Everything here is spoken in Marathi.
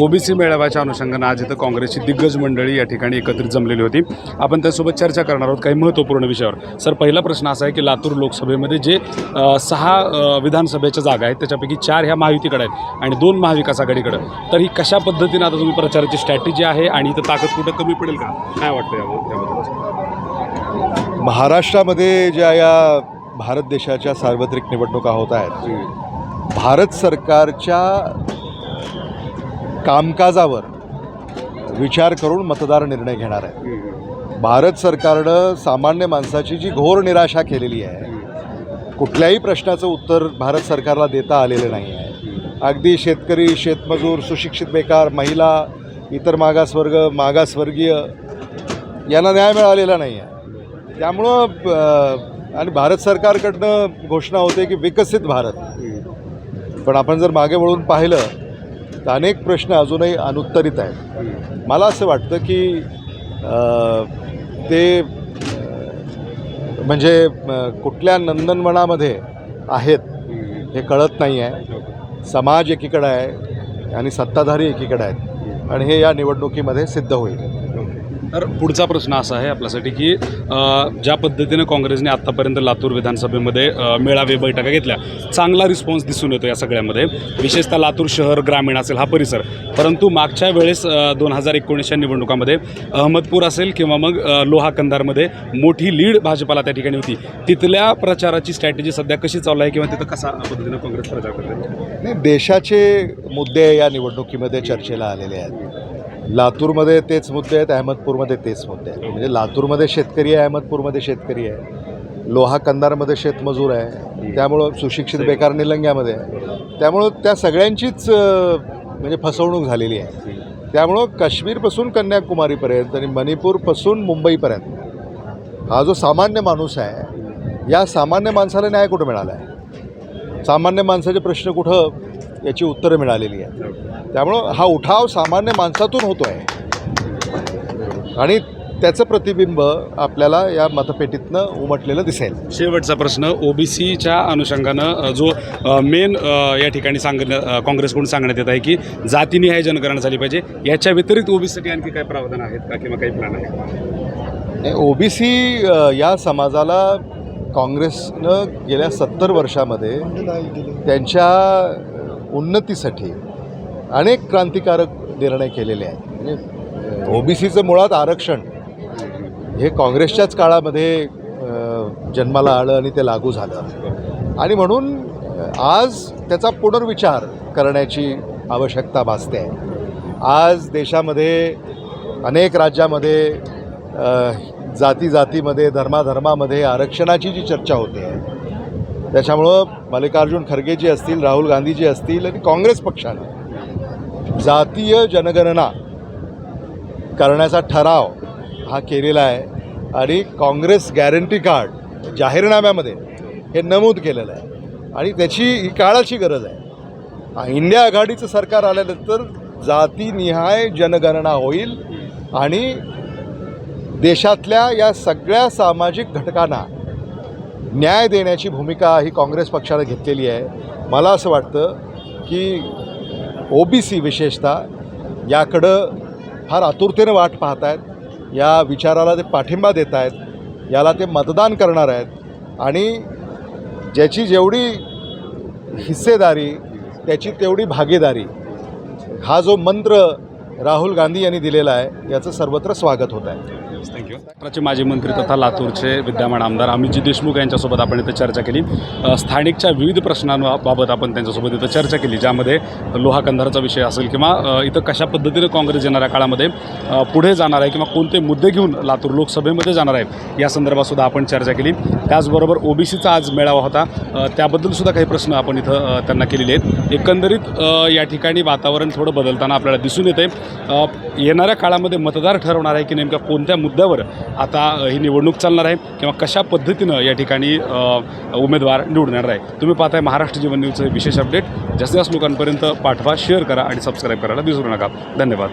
ओबीसी मेळाव्याच्या अनुषंगानं आज इथं काँग्रेसची दिग्गज मंडळी या ठिकाणी एकत्रित जमलेली होती. आपण त्यासोबत चर्चा करणार आहोत काही महत्त्वपूर्ण विषयावर. सर पहिला प्रश्न असा आहे की लातूर लोकसभेमध्ये जे सहा विधानसभेच्या जागा आहेत त्याच्यापैकी चार ह्या महायुतीकडे आहेत आणि दोन महाविकास आघाडीकडं. तर ही कशा पद्धतीनं आता तुम्ही प्रचाराची स्ट्रॅटेजी आहे आणि इथं ताकद कुठं कमी पडेल का? काय वाटतं याबद्दल? त्याबद्दल महाराष्ट्रामध्ये ज्या या भारत देशाच्या सार्वत्रिक निवडणुका होत आहेत भारत सरकारच्या कामकाजावर विचार करून मतदार निर्णय घेणार आहे भारत सरकारनं सामान्य माणसाची जी घोर निराशा केलेली आहे कुठल्याही प्रश्नाचं उत्तर भारत सरकारला देता आलेलं नाही आहे. अगदी शेतकरी शेतमजूर सुशिक्षित बेकार महिला इतर मागासवर्ग मागासवर्गीय यांना न्याय मिळालेला नाही आहे. त्यामुळं आणि भारत सरकारकडनं घोषणा होते की विकसित भारत. पण आपण जर मागे वळून पाहिलं अनेक प्रश्न अजूनही अनुत्तरित आहेत. मला असं वाटतं की ते म्हणजे कुठल्या नंदनवनामध्ये आहेत हे कळत नाही आहे. समाज एकीकडं आहे आणि सत्ताधारी एकीकडे आहेत. आणि हे या निवडणुकीमध्ये सिद्ध होईल. तर पुढचा प्रश्न असा आहे आपल्यासाठी की ज्या पद्धतीनं काँग्रेसने आत्तापर्यंत लातूर विधानसभेमध्ये मेळावे बैठका घेतल्या चांगला रिस्पॉन्स दिसून येतो या सगळ्यामध्ये. विशेषतः लातूर शहर ग्रामीण असेल हा परिसर. परंतु मागच्या वेळेस दोन हजार एकोणीसच्या निवडणुकामध्ये अहमदपूर असेल किंवा मग लोहा कंधारमध्ये मोठी लीड भाजपाला त्या ठिकाणी होती. तिथल्या प्रचाराची स्ट्रॅटेजी सध्या कशी चालू आहे किंवा तिथं कसा पद्धतीनं काँग्रेस प्रचार करते नाही देशाचे मुद्दे या निवडणुकीमध्ये चर्चेला आलेले आहेत. लातूरमध्ये तेच मुद्दे आहेत अहमदपूरमध्ये तेच मुद्दे आहेत. म्हणजे लातूरमध्ये शेतकरी आहे अहमदपूरमध्ये शेतकरी आहे. लोहा कंदारमध्ये शेतमजूर आहे. त्यामुळं सुशिक्षित बेकार निलंग्यामध्ये आहे. त्यामुळं त्या सगळ्यांचीच म्हणजे फसवणूक झालेली आहे. त्यामुळं काश्मीरपासून कन्याकुमारीपर्यंत आणि मणिपूरपासून मुंबईपर्यंत हा जो सामान्य माणूस आहे या सामान्य माणसाला न्याय कुठं मिळाला आहे सामान्य माणसाचे प्रश्न कुठं याची उत्तरं मिळालेली आहेत. त्यामुळं हा उठाव सामान्य माणसातून होतो आहे आणि त्याचं प्रतिबिंब आपल्याला या मतपेटीतनं उमटलेलं दिसेल. शेवटचा प्रश्न ओबीसीच्या अनुषंगानं जो मेन या ठिकाणी सांगण्या काँग्रेसकडून सांगण्यात येत आहे की जातीनिहाय जनगणना झाली पाहिजे. याच्या व्यतिरिक्त ओबीसीसाठी आणखी काही प्रावधान आहेत का किंवा काही प्लॅन आहे ओबीसी या समाजाला काँग्रेसनं गेल्या सत्तर वर्षामध्ये त्यांच्या उन्नतीसाठी अनेक क्रांतिकारक निर्णय केलेले आहेत. म्हणजे ओबीसीचं मुळात आरक्षण हे काँग्रेसच्याच काळामध्ये जन्माला आलं आणि ते लागू झालं. आणि म्हणून आज त्याचा पुनर्विचार करण्याची आवश्यकता भासते. आहे आज देशामध्ये अनेक राज्यामध्ये जाती जातीमध्ये धर्माधर्मामध्ये आरक्षणाची जी चर्चा होते आहे त्याच्यामुळं मल्लिकार्जुन खरगेजी असतील राहुल गांधीजी असतील आणि काँग्रेस पक्षानं जातीय जनगणना करण्याचा ठराव हा केलेला आहे आणि काँग्रेस गॅरंटी कार्ड जाहीरनाम्यामध्ये हे नमूद केलेलं आहे. आणि त्याची ही काळाची गरज आहे. इंडिया आघाडीचं सरकार आल्यानंतर जातीनिहाय जनगणना होईल आणि देशातल्या या सगळ्या सामाजिक घटकांना न्याय देण्याची भूमिका ही काँग्रेस पक्षानं घेतलेली आहे. मला असं वाटतं की ओ बी सी विशेषतः याकडं फार आतुरतेनं वाट पाहत आहेत या विचाराला ते पाठिंबा देत आहेत याला ते मतदान करणार आहेत. आणि ज्याची जेवढी हिस्सेदारी त्याची तेवढी भागीदारी हा जो मंत्र राहुल गांधी यांनी दिलेला आहे याचं सर्वत्र स्वागत होत आहे. थँक्यू माजी मंत्री तथा लातूरचे विद्यमान आमदार अमितजी देशमुख यांच्यासोबत आपण इथं चर्चा केली. स्थानिकच्या विविध प्रश्नांबाबत आपण त्यांच्यासोबत इथं चर्चा केली ज्यामध्ये लोहा कंधारचा विषय असेल किंवा इथं कशा पद्धतीने काँग्रेस येणाऱ्या काळामध्ये पुढे जाणार आहे किंवा कोणते मुद्दे घेऊन लातूर लोकसभेमध्ये जाणार आहे या संदर्भातसुद्धा आपण चर्चा केली. त्याचबरोबर ओबीसीचा आज मेळावा होता. त्याबद्दलसुद्धा काही प्रश्न आपण इथं त्यांना केलेले आहेत. एकंदरीत या ठिकाणी वातावरण थोडं बदलताना आपल्याला दिसून येते येणाऱ्या काळामध्ये मतदार ठरवणार आहे की नेमक्या कोणत्या मुद्द्यावर आता ही निवडणूक चालणार आहे किंवा कशा पद्धतीनं या ठिकाणी उमेदवार निवडून येणार आहे. तुम्ही पाहताय महाराष्ट्र जीवन न्यूजचं विशेष अपडेट. जास्तीत जास्त लोकांपर्यंत पाठवा शेअर करा आणि सबस्क्राईब करायला विसरू नका. धन्यवाद.